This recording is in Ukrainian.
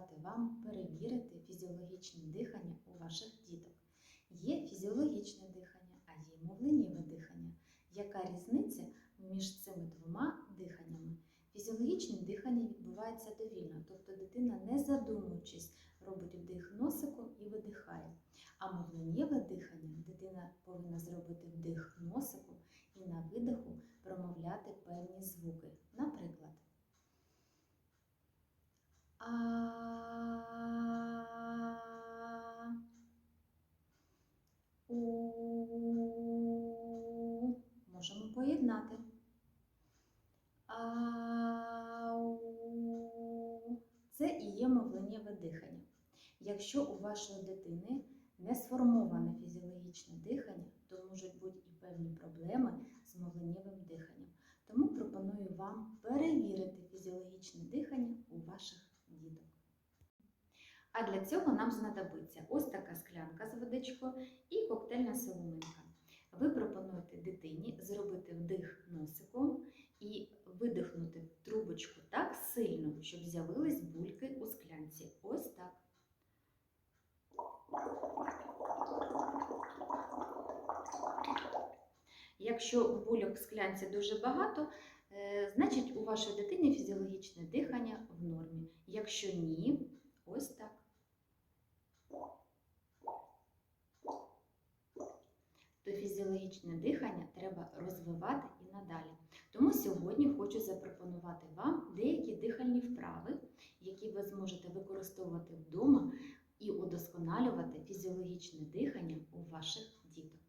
вам перевірити фізіологічне дихання у ваших діток. Є фізіологічне дихання, а є мовленнєве дихання. Яка різниця між цими двома диханнями? Фізіологічне дихання відбувається довільно, тобто дитина, не задумуючись, робить вдих носиком і видихає. А мовленнєве дихання дитина повинна зробити вдих носиком поєднати. Це і є мовленнєве дихання. Якщо у вашої дитини не сформоване фізіологічне дихання, то можуть бути і певні проблеми з мовленнєвим диханням. Тому пропоную вам перевірити фізіологічне дихання у ваших діток. А для цього нам знадобиться ось така склянка з водичкою і коктейльна соломинка. Ви пропонуєте дитині зробити вдих носиком і видихнути в трубочку так сильно, щоб з'явились бульки у склянці. Ось так. Якщо бульок в склянці дуже багато, е, значить у вашої дитини фізіологічне дихання в нормі. Якщо ні, ось так. То фізіологічне дихання треба розвивати і надалі. Тому сьогодні хочу запропонувати вам деякі дихальні вправи, які ви зможете використовувати вдома і удосконалювати фізіологічне дихання у ваших діток.